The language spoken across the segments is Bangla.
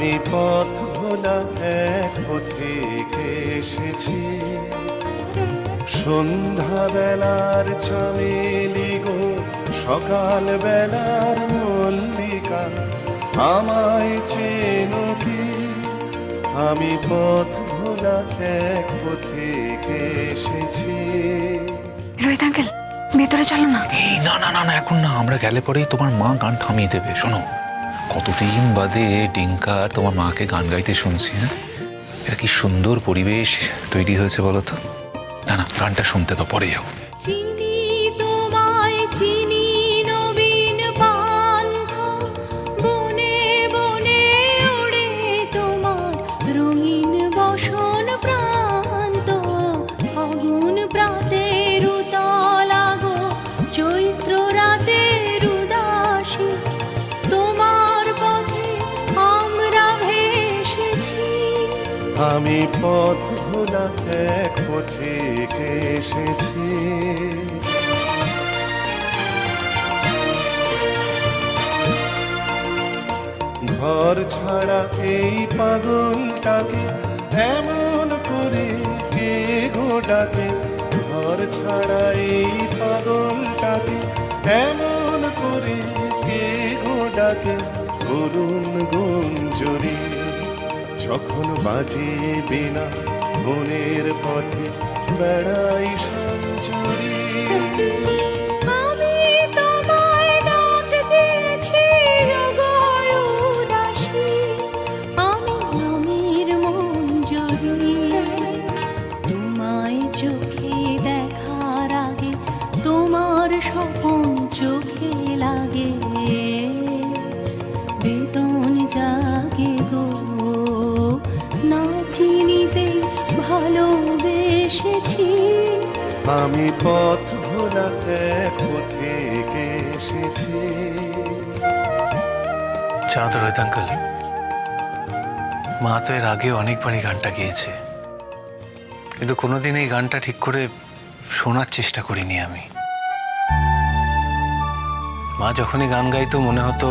পথ ভোলা এক পথিকে এসেছি। সন্ধ্যা বেলার চমেলি গো সকাল বেলার মল্লিকা আমায় চেনো কি? আমি পথ ভোলা এক পথিকে এসেছি। রোহিত আঙ্কেল ভেতরে চলো না। এই না না না না এখন না আমরা গেলে পরেই তোমার মা গান থামিয়ে দেবে শোনো। কতদিন বাদে ডিঙ্কার তোমার মাকে গান গাইতে শুনছি হ্যাঁ? এটা কি সুন্দর পরিবেশ তৈরি হয়েছে বলো তো? না না, গানটা শুনতে তো পরে যাও। আমি পথ ভোলা এক পথিকে এসেছি। ঘর ছাড়া এই পাগলটাকে এমন করে কে ডাকে ঘর ছাড়া এই পাগলটাকে এমন করে কে ডাকে করুণ গুঞ্জরি যখন বাজে বিনা বনের পথে বেড়াই সঞ্চরি ভালোবেসেছি আমি পথ ভোলাতে পথিকে এসেছি। জানো তো রোহিত আঙ্কেল মা তো এর আগে অনেকবারই গানটা গেয়েছে। কিন্তু কোনোদিন এই গানটা ঠিক করে শোনার চেষ্টা করিনি আমি। মা যখনই গান গাইতো মনে হতো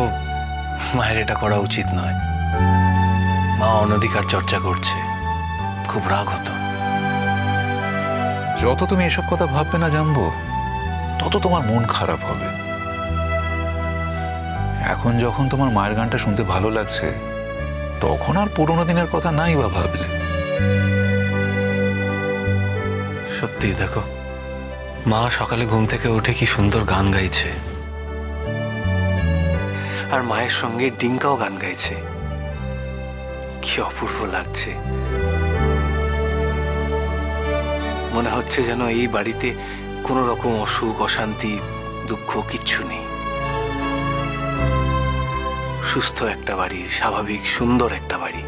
মায়ের এটা করা উচিত নয়। মা অনধিকার চর্চা করছে খুব রাগ হতো। যত তুমি এসব কথা ভাববে না জানব, তত তোমার মন খারাপ হবে। এখন যখন তোমার মায়ের গানটা শুনতে ভালো লাগছে, তখন আর পুরোনো দিনের কথা নাই বা ভাবলে। সত্যি দেখো, মা সকালে ঘুম থেকে উঠে কি সুন্দর গান গাইছে। আর মায়ের সঙ্গে ডিঙ্কাও গান গাইছে। কি অপূর্ব লাগছে। মনে হচ্ছে যেন এই বাড়িতে কোনো রকম অসুখ, অশান্তি, দুঃখ কিচ্ছু নেই। সুস্থ একটা বাড়ি, স্বাভাবিক, সুন্দর একটা বাড়ি।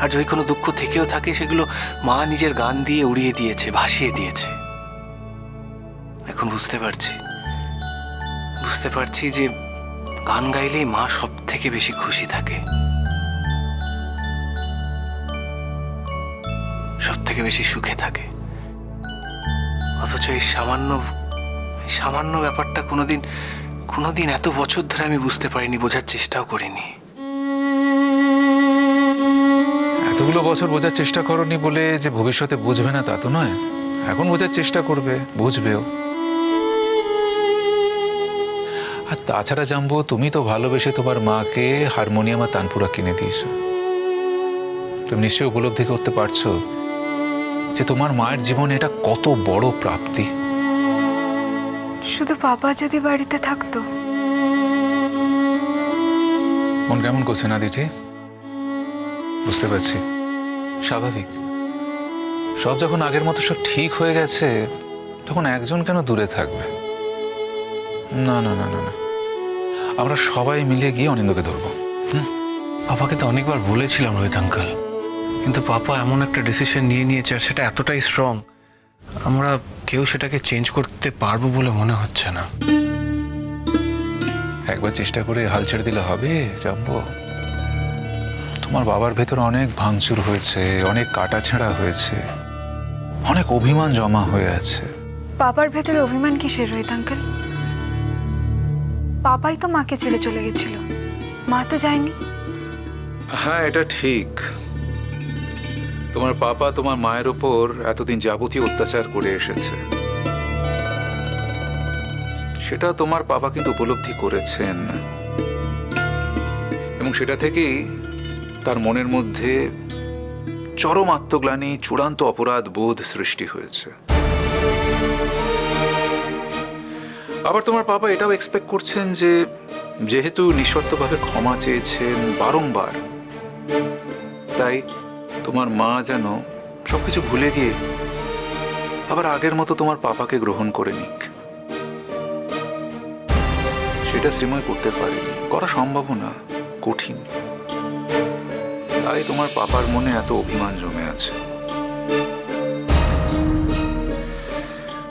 আর যদি কোনো দুঃখ থেকেও থাকে, সেগুলো মা নিজের গান দিয়ে উড়িয়ে দিয়েছে, ভাসিয়ে দিয়েছে। এখন বুঝতে পারছি। বুঝতে পারছি যে গান গাইলেই মা সব থেকে বেশি খুশি থাকে। সব থেকে বেশি সুখে থাকে। অথচ এই সামান্য সামান্য ব্যাপারটা কোনোদিন কোনোদিন এত বছর ধরে আমি বুঝতে পারিনি, বোঝার চেষ্টাও করিনি। এতগুলো বছর বোঝার চেষ্টা করনি বলে যে ভবিষ্যতে বুঝবে না তা তো নয়। এখন বোঝার চেষ্টা করবে, বুঝবেও। আর তাছাড়া জানব তুমি তো ভালোবেসে তোমার মাকে হারমোনিয়াম আর তানপুরা কিনে দিয়েছ। তুমি নিশ্চয়ই উপলব্ধি করতে পারছ। যে তোমার মায়ের জীবনে এটা কত বড় প্রাপ্তি। শুধু বাবা যদি বাড়িতে থাকতো। মন কেমন করছে না দিদি? বুঝতে পারছি। স্বাভাবিক। সব যখন আগের মতো সব ঠিক হয়ে গেছে তখন একজন কেন দূরে থাকবে? না না না না না। আমরা সবাই মিলে গিয়ে অনিন্দকে ধরবো। পাপাকে তো অনেকবার বলেছিলাম রোহিত আঙ্কাল। কিন্তু পাপা এমন একটা ডিসিশন নিয়ে নিয়েছে আর সেটা এতটাই স্ট্রং আমরা কেউ সেটাকে চেঞ্জ করতে পারব বলে মনে হচ্ছে না। একবার চেষ্টা করে হাল ছেড়ে দিলে হবে জানব। তোমার বাবার ভেতর অনেক ভাঙচুর হয়েছে অনেক কাটা ছেঁড়া হয়েছে অনেক অভিমান জমা হয়ে আছে। বাবার ভেতরে অভিমান কিসের রোহিত আঙ্কেল? বাবাই তো মাকে ছেড়ে চলে গেছিল মা তো যায়নি। হ্যাঁ এটা ঠিক। তোমার পাপা তোমার মায়ের ওপর এতদিন যাবতীয় অত্যাচার করে এসেছে। সেটা তোমার বাবা কিন্তু উপলব্ধি করেছেন। এবং সেটা থেকেই তার মনের মধ্যে চরম আত্মগ্লানি, চূড়ান্ত অপরাধ বোধ সৃষ্টি হয়েছে। আবার তোমার বাবা এটাও এক্সপেক্ট করছেন যে যেহেতু নিঃশর্তভাবে ক্ষমা চেয়েছেন বারংবার, তাই তোমার মা যেন সবকিছু ভুলে গিয়ে আবার আগের মতো তোমার পাপাকে গ্রহণ করে নিক। সেটা শ্রীময় করতে পারেনি। করা সম্ভব না, কঠিন। তাই তোমার পাপার মনে এত অভিমান জমে আছে।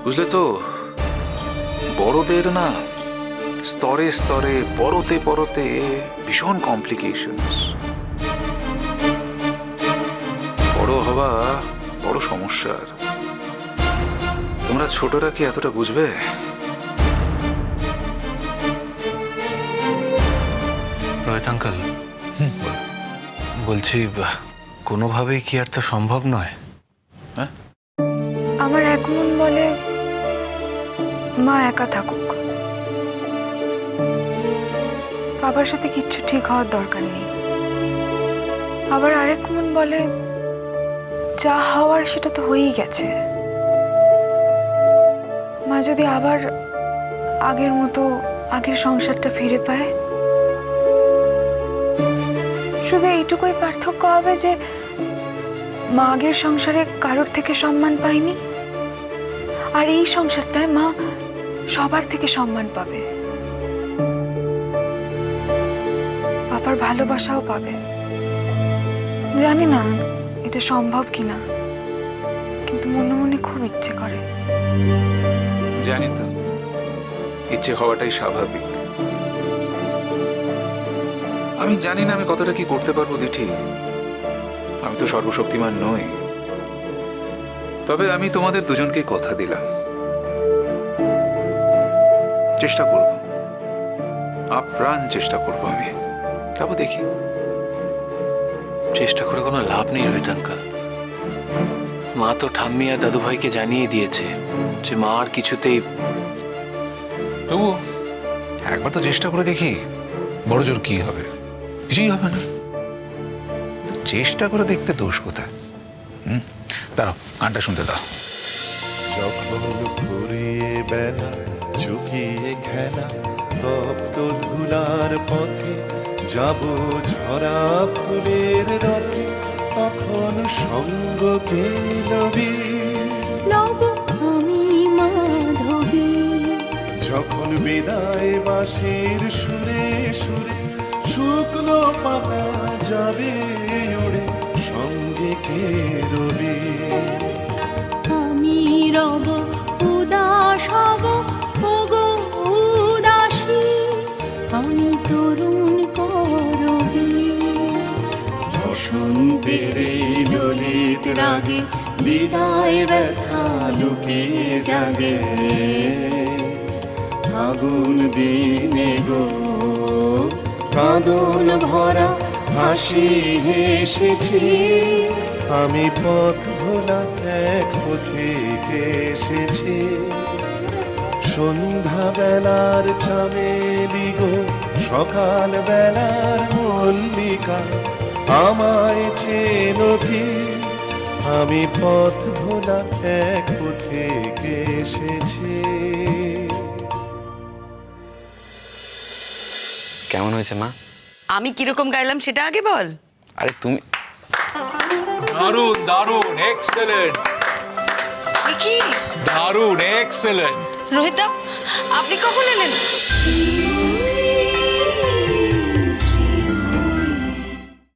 বুঝলে তো, বড়দের না স্তরে স্তরে, পরতে পরতে ভীষণ কমপ্লিকেশনস হওয়া বড় সমস্যার। তোমরা ছোটরা কি এতটা বুঝবে? রোহিত আঙ্কাল বলছি কোনোভাবেই কি আর তা সম্ভব নয়? হ্যাঁ? আমার এক মন বলে মা একা থাকুক। বাবার সাথে কিচ্ছু ঠিক হওয়ার দরকার নেই। আবার আরেক মন বলে যা হওয়ার সেটা তো হয়েই গেছে। মা যদি আবার আগের মতো আগের সংসারটা ফিরে পায়? শুধু এইটুকুই পার্থক্য হবে যে মা আগের সংসারে কারোর থেকে সম্মান পায়নি? আর এই সংসারটায় মা সবার থেকে সম্মান পাবে। বাবার ভালোবাসাও পাবে। জানি না। এটা সম্ভব কিনা? কিন্তু মনে মনে খুব ইচ্ছে করে। জানি তো, ইচ্ছে হওয়াটাই স্বাভাবিক। আমি জানি না আমি কতটা কি করতে পারব, দিঠি। আমি তো সর্বশক্তিমান নই। তবে আমি তোমাদের দুজনকেই কথা দিলাম। চেষ্টা করব। আপ্রাণ চেষ্টা করব আমি। তারপর দেখি। চেষ্টা করে কোনো লাভ নেই রোহিত আঙ্কাল মা তো ঠাম্মি আর দাদুভাইকে জানিয়ে দিয়েছে যে মা আর কিছুতেই তবু একবার তো চেষ্টা করে দেখি বড় জোর কি হবে। কিছুই হবে না। চেষ্টা করে দেখতে দোষ কোথায়? হুম? দাঁড়াও গানটা শুনতে দাও। যখন ফুরিয়ে বেলা চুকিয়ে খেলা তপ্ত ধুলার পথে যাব ঝরা ফুলের রথে তখন সঙ্গ কে লবি? আমি মাধবী। যখন বিদায় বাঁশির সুরে সুরে শুকনো পাতা যাবে রাগে বিদায় ব্যথা লুকিয়ে জাগে। আগুন দিনে গো, কাঁদন ভরা, হাসি হেসেছি। আমি পথ ভোলা এক পথে এসেছি। সন্ধ্যা বেলার চামেলি গো সকাল বেলার মল্লিকা, আমায় চেনো কি? আমি পথ ভোলা এক পথে এসেছি। কেমন হয়েছে মা? আমি কীরকম গাইলাম সেটা আগে বল। আরে তুমি দারুণ দারুণ এক্সেলেন্ট কি দারুণ এক্সেলেন্ট রোহিত আপনি কখন এলেন?